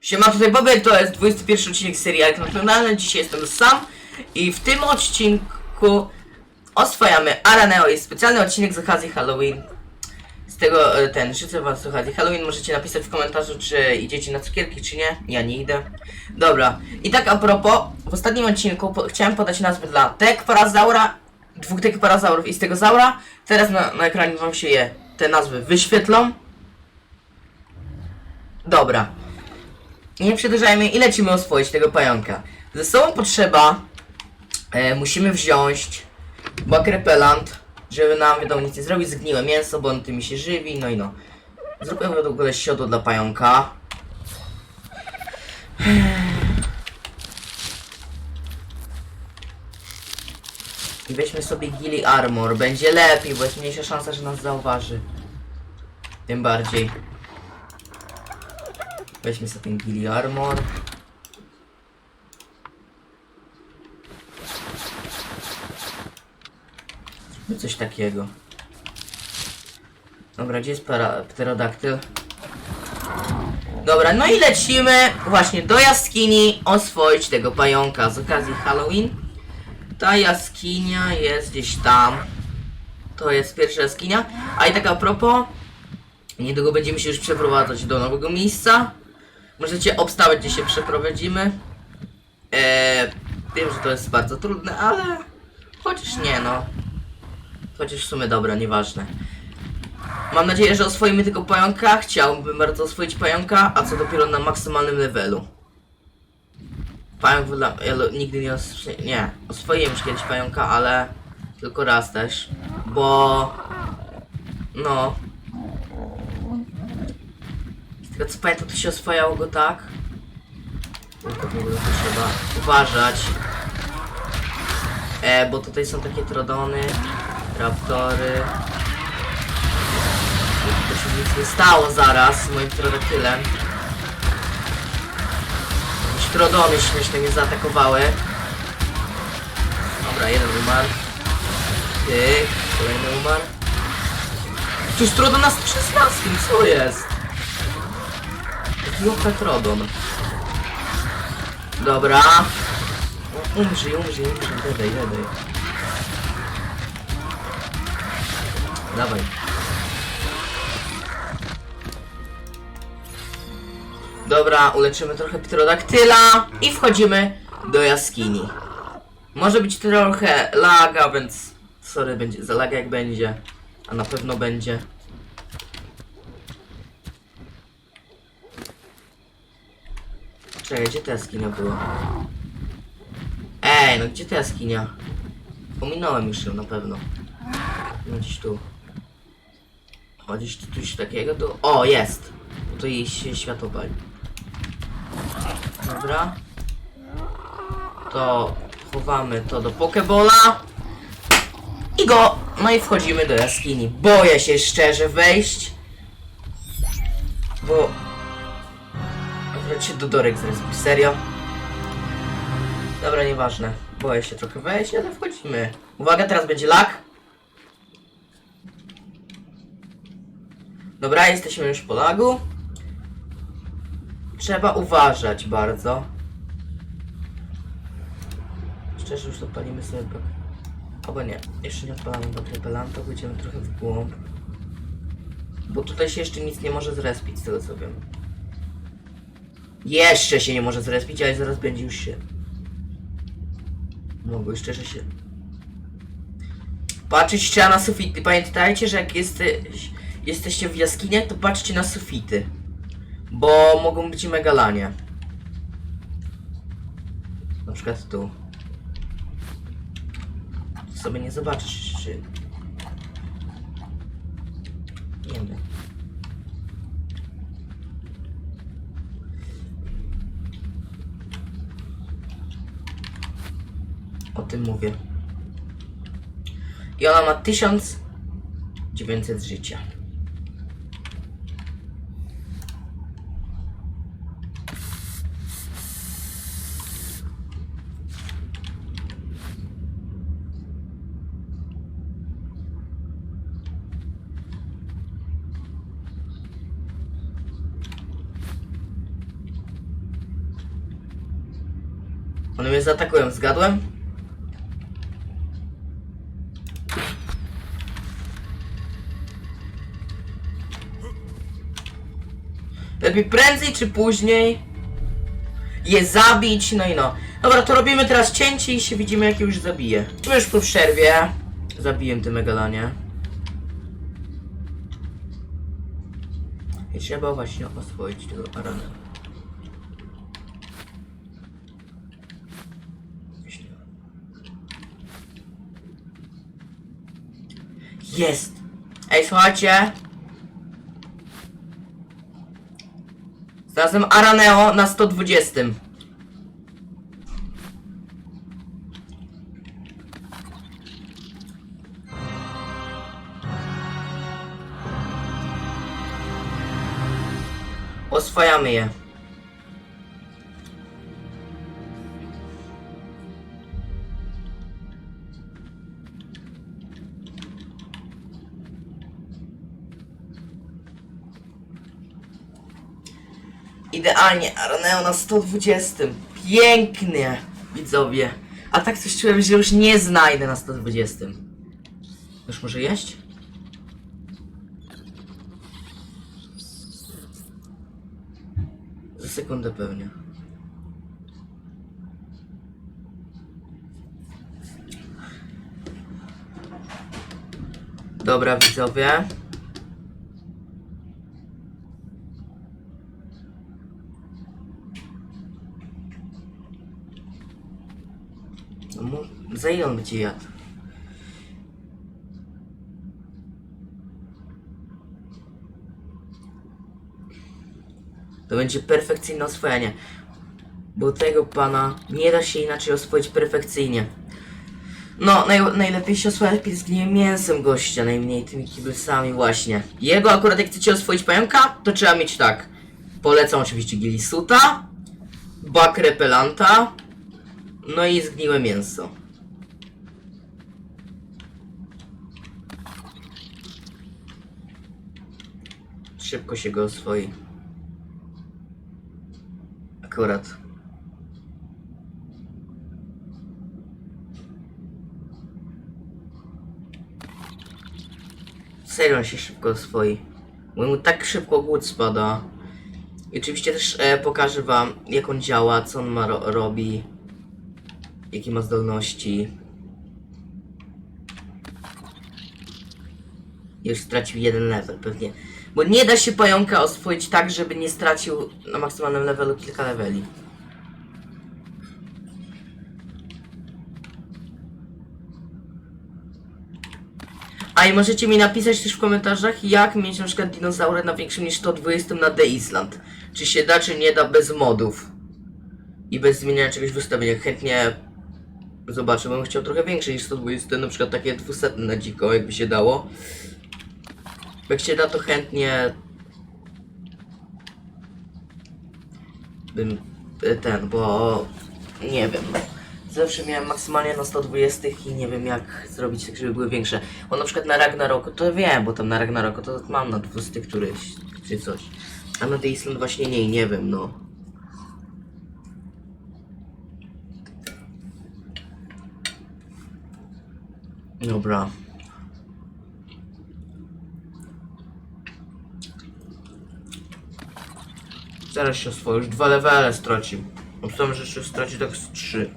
Siema, tutaj Bobek, to jest 21 odcinek serii Jak Naturalne. Dzisiaj jestem sam i w tym odcinku oswajamy Araneo. Jest specjalny odcinek z okazji Halloween. Z tego e, ten, życzę wam z okazji Halloween. Możecie napisać w komentarzu, czy idziecie na cukierki, czy nie. Ja nie idę. Dobra. I tak a propos, w ostatnim odcinku po chciałem podać nazwy dla Tekparazaura, dwóch Tekparazaurów i Stegozaura. Teraz na, na ekranie wam się je, te nazwy wyświetlą. Dobra. Nie przedłużajmy i lecimy oswoić tego pająka. Ze sobą potrzeba, e, musimy wziąć bak repelant, żeby nam wiadomo nic nie zrobić, zgniłe mięso, bo on tymi się żywi, no i no. Zróbmy w ogóle siodło dla pająka. I weźmy sobie Gilly Armor, będzie lepiej, bo jest mniejsza szansa, że nas zauważy. Tym bardziej. Weźmy sobie ten Gilly Armor. Zróbmy coś takiego. Dobra, gdzie jest para, pterodaktyl? Dobra, no i lecimy właśnie do jaskini oswoić tego pająka z okazji Halloween. Ta jaskinia jest gdzieś tam. To jest pierwsza jaskinia. A i tak a propos, niedługo będziemy się już przeprowadzać do nowego miejsca. Możecie obstawiać, gdzie się przeprowadzimy. Eee, wiem, że to jest bardzo trudne, ale chociaż nie no. Chociaż w sumie dobra, nieważne. Mam nadzieję, że oswoimy tego pająka. Chciałbym bardzo oswoić pająka, a co dopiero na maksymalnym levelu. Pająk dla... Ja nigdy nie oswo... Nie, oswoiłem już kiedyś pająka, ale tylko raz też. Bo... No, tego co pamiętam, to się oswajało go tak. Tylko w ogóle to trzeba uważać. E, bo tutaj są takie trodony, raptory. To się nic nie stało zaraz z moim trodaktylem. Jakieś trodony śmieszne mnie zaatakowały. Dobra, jeden umarł. Ty, kolejny umarł. Tu jest trodona z 16, co jest? Jokatrodon. Dobra. Umrzyj, umrzyj, umrzyj. Dedaj, dedaj. Dawaj. Dobra, uleczymy trochę pterodaktyla i wchodzimy do jaskini. Może być trochę laga, więc sorry, będzie za laga jak będzie. A na pewno będzie. Czekaj, gdzie ta jaskinia była? Ej, no gdzie ta jaskinia? Pominąłem już ją na pewno. No gdzieś tu. Gdzieś tu coś takiego tu. O, jest! Tu jej się światło pali. Dobra. To chowamy to do Pokebola. I go! No i wchodzimy do jaskini. Boję się szczerze wejść. Bo Akurat się Dodorek zrespił, serio? Dobra, nieważne. Boję się trochę wejść, ale wchodzimy. Uwaga, teraz będzie lak. Dobra, jesteśmy już po lagu. Trzeba uważać bardzo. Szczerze już odpalimy sobie. Albo nie, jeszcze nie odpalamy bak repelanta, pójdziemy trochę w głąb. Bo tutaj się jeszcze nic nie może zrespić, z tego co wiem. Jeszcze się nie może zrespić, ale zaraz będzie już się. Mogło jeszcze, że się. Patrzeć trzeba na sufity. Pamiętajcie, że jak jesteś, jesteście w jaskiniach, to patrzcie na sufity. Bo mogą być megalanie. Na przykład tu. Tu sobie nie zobaczysz, czy... Nie wiem. tym mówię. I ona ma 1900 życia. One mnie zaatakują, zgadłem? Lepiej prędzej czy później je zabić, no i no. Dobra, to robimy teraz cięcie i się widzimy jak już zabiję. Już po przerwie. Zabiję te megalanie. I trzeba właśnie oswoić tego arana. Jest! Ej, słuchajcie! Znalazłem Araneo na 120. Oswajamy je. Idealnie, Araneo na 120. Pięknie, widzowie. A tak coś czułem, że już nie znajdę na 120. Już może jeść? Za sekundę pewnie. Dobra, widzowie. No, jadł? To będzie perfekcyjne oswojenie. Bo tego pana nie da się inaczej oswoić perfekcyjnie. No, naj, najlepiej się oswajać pietzgniłym mięsem gościa, najmniej tymi kibelsami właśnie. Jego akurat jak chcecie oswoić pająka, to trzeba mieć tak. Polecam oczywiście Gilisuta, bak repelanta, no i zgniłe mięso. Szybko się go oswoi. Akurat. Serio się szybko oswoi. Bo mu tak szybko głód spada. I oczywiście też e, pokażę wam jak on działa, co on ma ro robi. Jakie ma zdolności. Już stracił jeden level pewnie. Bo nie da się pająka oswoić tak, żeby nie stracił na maksymalnym levelu kilka leveli. A i możecie mi napisać też w komentarzach, jak mieć na przykład dinozaury na większym niż 120 na The Island. Czy się da, czy nie da bez modów. I bez zmieniania czegoś w ustawieniach. Chętnie zobaczę, bym chciał trochę większe niż 120, na przykład takie 200 na dziko, jakby się dało. Jak się da, to chętnie bym e, ten, bo nie wiem. Zawsze miałem maksymalnie na 120 i nie wiem jak zrobić tak, żeby były większe. Bo na przykład na Ragnaroku to wiem, bo tam na Ragnaroku to mam na 200 któryś czy coś. A na The Island właśnie nie, nie wiem, no. Dobra. Zaraz się oswoił, już dwa levele stracił. Myślałem, że jeszcze straci tak z trzy.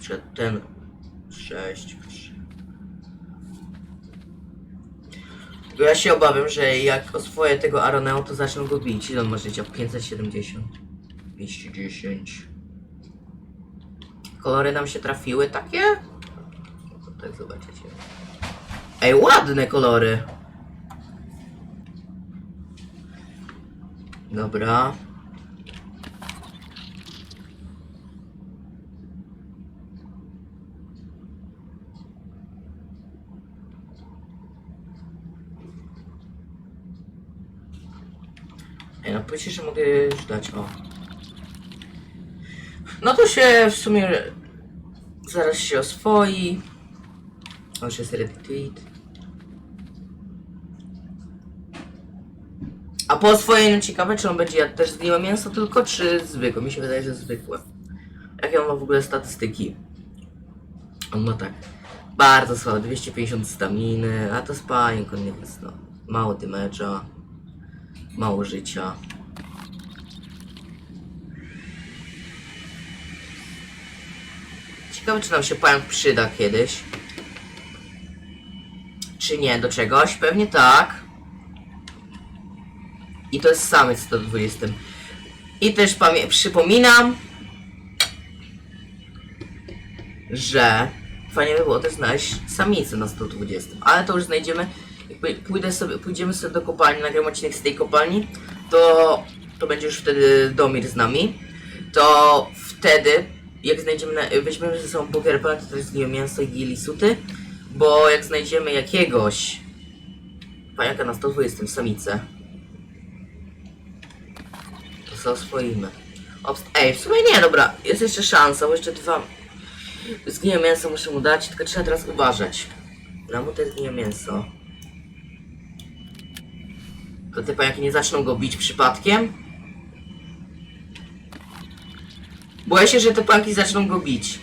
Przed ten... Sześć. Bo ja się obawiam, że jak oswoję tego Aroneo, to zacznę go bić. Ile on ma życia? 570. 210. Kolory nam się trafiły takie? Tak zobaczycie. Ej, ładne kolory. Dobra. Ej, no powiedzcie, że mogę dać, o. No to się w sumie zaraz się oswoi. O, już jest retweet. Po oswojeniu ciekawe, czy on będzie jadł też zgniłe mięso tylko, czy zwykłe? Mi się wydaje, że zwykłe. Jakie on ma w ogóle statystyki? On ma tak. Bardzo słabe, 250 staminy, a to spank, on nie jest no. Mało damage'a. Mało życia. Ciekawe, czy nam się pająk przyda kiedyś. Czy nie, do czegoś? Pewnie tak. I to jest samiec 120. I też przypominam, że fajnie by było też znaleźć samicę na 120, ale to już znajdziemy, jak pój- pójdę sobie, pójdziemy sobie do kopalni, nagram odcinek z tej kopalni, to, to będzie już wtedy Domir z nami, to wtedy, jak znajdziemy, na, weźmiemy ze sobą poker to też zgniłe mięso i gilisuty, bo jak znajdziemy jakiegoś pająka na 120 samicę, to sobie oswoimy. Obst- Ej, w sumie nie, dobra, jest jeszcze szansa, bo jeszcze dwa Zgniłe mięso muszę mu dać, tylko trzeba teraz uważać. Na mu te zgniłe mięso. To te pająki nie zaczną go bić przypadkiem. Boję się, że te pająki zaczną go bić.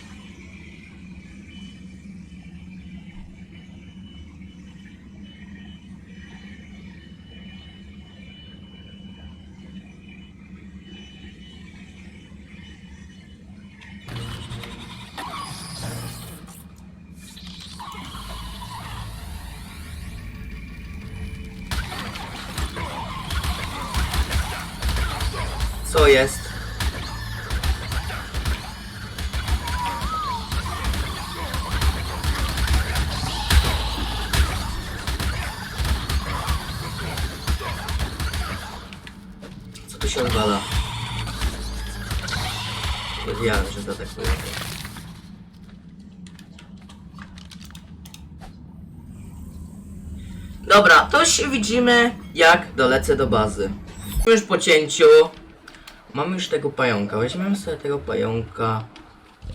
Co jest? Co tu się odwala? Wiedziałem, że zaatakuje. Dobra, to się widzimy jak dolecę do bazy. Już po cięciu Mamy już tego pająka. Weźmiemy sobie tego pająka.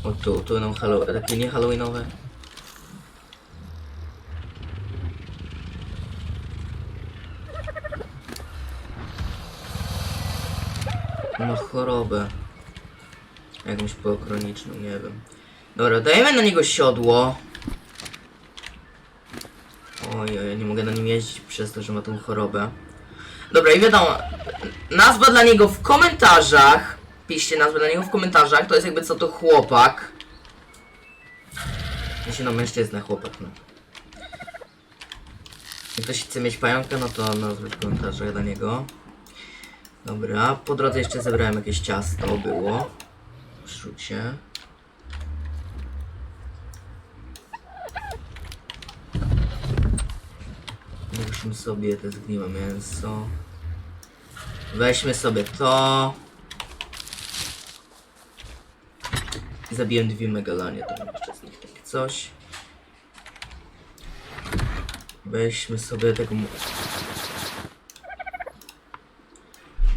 O tu, tu będą hallow takie nie halloweenowe. Ma chorobę. Jakąś pochroniczną, nie wiem. Dobra, dajemy na niego siodło. Oj, oj, nie mogę na nim jeździć przez to, że ma tą chorobę. Dobra, i wiadomo, nazwa dla niego w komentarzach. Piszcie nazwę dla niego w komentarzach. To jest jakby co to chłopak. Jeśli no mężczyzna, chłopak, no. Jak ktoś chce mieć pająka, no to nazwę w komentarzach dla niego. Dobra, po drodze jeszcze zebrałem jakieś ciasto, było. W. Weźmy sobie te zgniłe mięso. Weźmy sobie to. Zabiłem dwie megalanie, to jeszcze z nich takie coś. Weźmy sobie tego mo-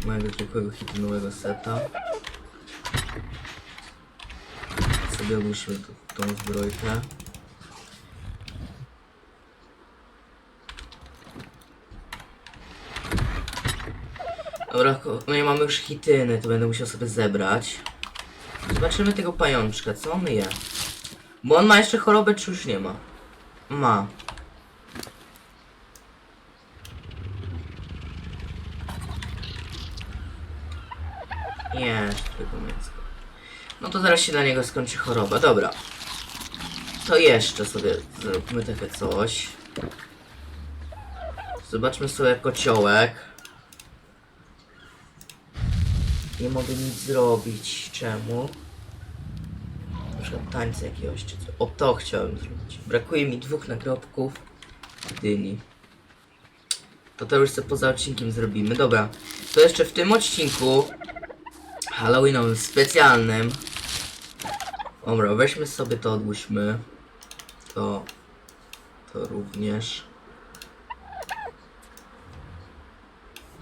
mojego zwykłego hitynowego seta. Sobie odłóżmy tą zbrojkę. Dobra, no i mamy już hityny, to będę musiał sobie zebrać. Zobaczymy tego pajączka, co on je. Bo on ma jeszcze chorobę, czy już nie ma? Ma. Jeszcze tylko mięsko. No to zaraz się dla niego skończy choroba, dobra. To jeszcze sobie zróbmy takie coś. Zobaczmy sobie kociołek. Nie mogę nic zrobić. Czemu? Na przykład tańca jakiegoś czy co. O to chciałem zrobić. Brakuje mi dwóch nagrobków dyni. To to już sobie poza odcinkiem zrobimy. Dobra. To jeszcze w tym odcinku Halloweenowym specjalnym. Dobra, weźmy sobie to, odłóżmy. To. To również.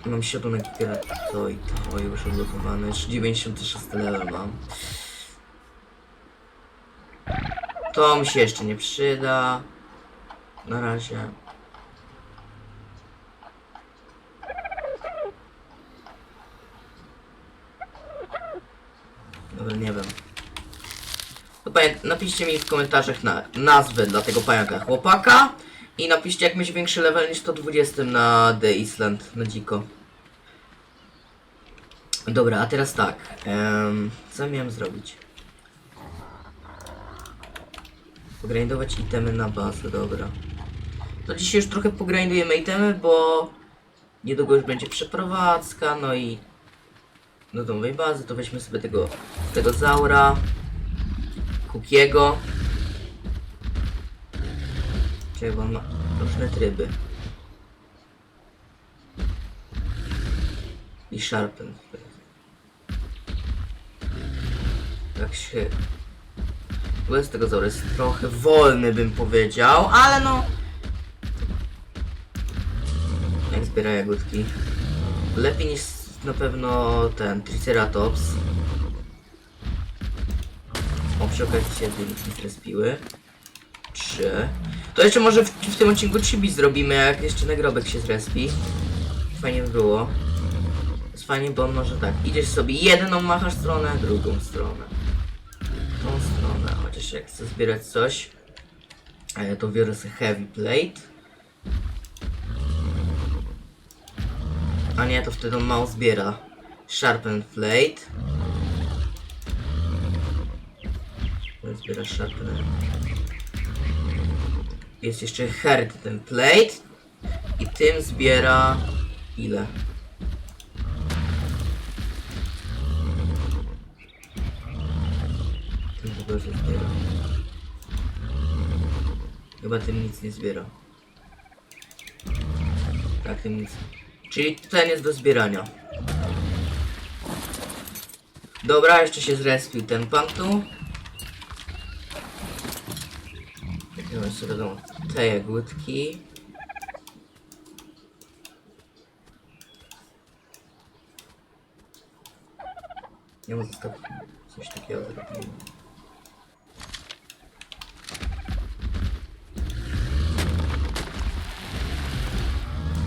Mam 7 giga, to i to, i już odblokowane. 96 level mam. To mi się jeszcze nie przyda. Na razie. Dobra, nie wiem. Napiszcie mi w komentarzach na nazwę dla tego pająka chłopaka i napiszcie jak mieć większy level niż 120 na The Island, na dziko. Dobra, a teraz tak. em, co miałem zrobić? Pogrindować itemy na bazę, dobra. To dzisiaj już trochę pogrindujemy itemy, bo niedługo już będzie przeprowadzka, no i do nowej bazy, to weźmy sobie tego, tego Zaura, Kukiego. Czekaj, bo ma różne tryby. I Sharpen. Tak się... Bez tego Zaura jest trochę wolny, bym powiedział, ale no... Jak zbiera jagódki. Lepiej niż na pewno ten Triceratops. O, przy okazji się zrespiły. Trzy. To jeszcze może w, w tym odcinku chibi zrobimy, jak jeszcze nagrobek się zrespi. Fajnie by było. Jest fajnie, bo on może tak, idziesz sobie jedną machasz stronę, drugą stronę. Tą stronę, chociaż jak chcę zbierać coś, e, to biorę sobie heavy plate. A nie, to wtedy on mało zbiera. Sharpen plate. Zbiera sharpen. Jest jeszcze herd ten plate. I tym zbiera... Ile? Tym chyba, że zbiera. Chyba tym nic nie zbiera. Tak, tym nic. Czyli ten jest do zbierania. Dobra, jeszcze się zrespił ten pan tu. Weźmiemy sobie tą, te jagódki. Nie może zostawić coś takiego.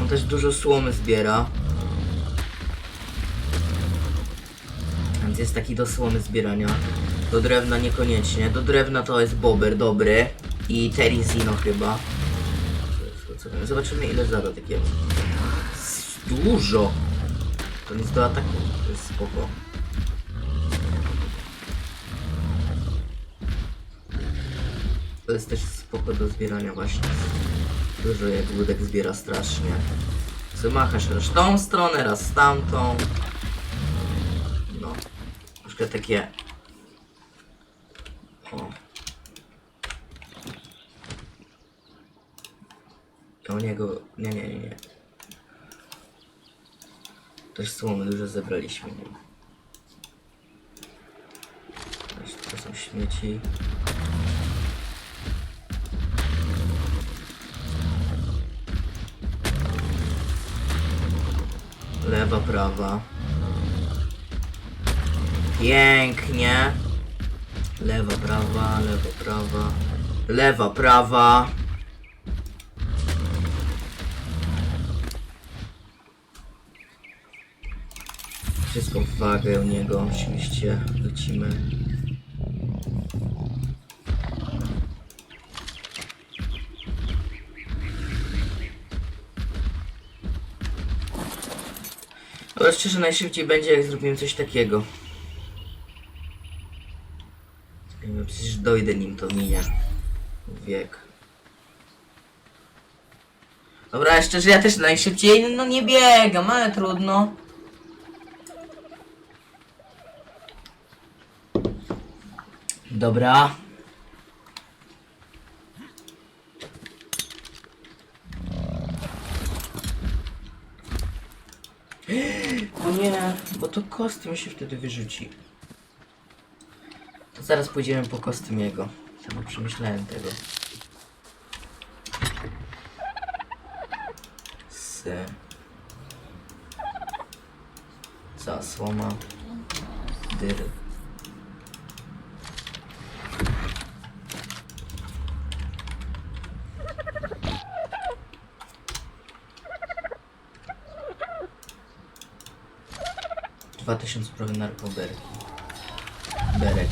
On też dużo słomy zbiera. Więc jest taki do słomy zbierania. Do drewna niekoniecznie. Do drewna to jest bober dobry. I terizino chyba. Co- co- Zobaczymy ile zada takiego. Dużo! To nic do ataku. To jest spoko. To jest też spoko do zbierania właśnie. Dużo jak łódek zbiera strasznie. Zamachasz raz tą stronę, raz tamtą. No. Na przykład takie... O. O niego... Nie, nie, nie, nie. Też słomy dużo zebraliśmy. To są śmieci. Lewa, prawa. Pięknie. Lewa, prawa, lewa, prawa. Lewa, prawa. Wszystko w wagę u niego, oczywiście. Lecimy. Ale szczerze najszybciej będzie jak zrobimy coś takiego. Przecież dojdę nim to minie. Wiek. Dobra, szczerze ja też najszybciej, no nie biegam, ale trudno. Dobra. O nie, bo to kostym się wtedy wyrzuci. To zaraz pójdziemy po kostymiego. Sama przemyślałem tego. Z... Co, słoma? Dyr. Dwa tysiące prawie narkoberki. Berek.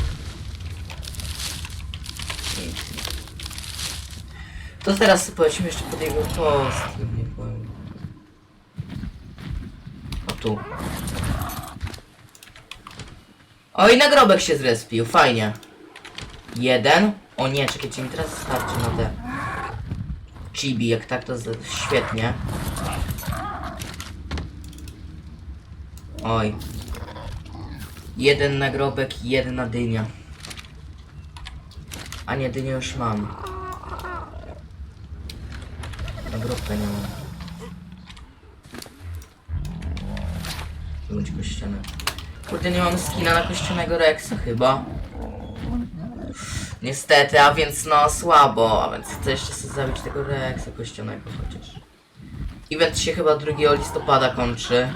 Pięknie. To teraz polecimy jeszcze pod jego post. Nie. O tu. O i nagrobek się zrespił, fajnie. Jeden. O nie, czekajcie, mi teraz starczy na te chibi, jak tak to świetnie. Oj. Jeden nagrobek, jedna dynia. A nie, dynię już mam. Nagrobka nie mam. Bądź kościany. Kurde, nie mam skina na kościanego Rexa chyba. Niestety, a więc no słabo, a więc chcę jeszcze sobie zabić tego Rexa kościanego chociaż. Event się chyba 2 listopada kończy.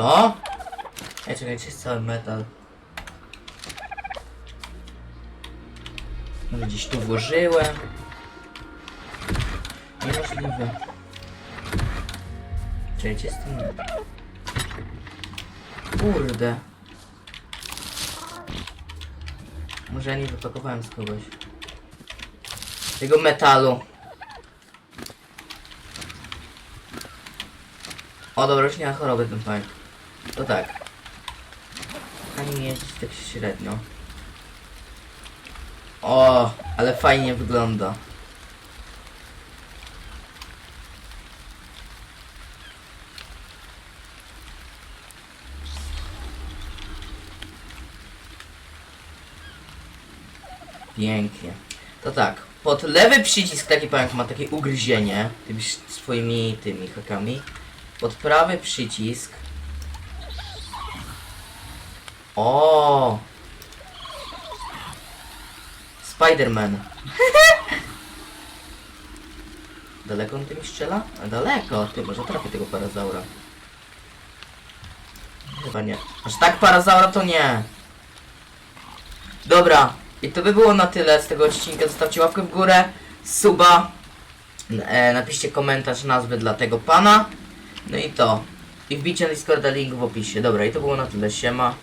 Co? Ej, czekajcie, jest cały metal. Może gdzieś tu włożyłem. Niemożliwe. Czekajcie, z tym... Kurde. Może ja nie wypakowałem z kogoś. Tego metalu. O dobra, już nie ma choroby ten pająk. To tak. Ani jeździć tak średnio. O, ale fajnie wygląda. Pięknie. To tak, pod lewy przycisk taki pająk ma takie ugryzienie tymi swoimi tymi hakami. Pod prawy przycisk. O! Spiderman. daleko on tymi strzela? A daleko, ty może trafię tego parazaura. Chyba nie. Aż tak parazaura to nie. Dobra, i to by było na tyle z tego odcinka. Zostawcie łapkę w górę, suba, e, napiszcie komentarz nazwy dla tego pana. No i to. I wbicie na Discorda link w opisie. Dobra, i to było na tyle. Siema.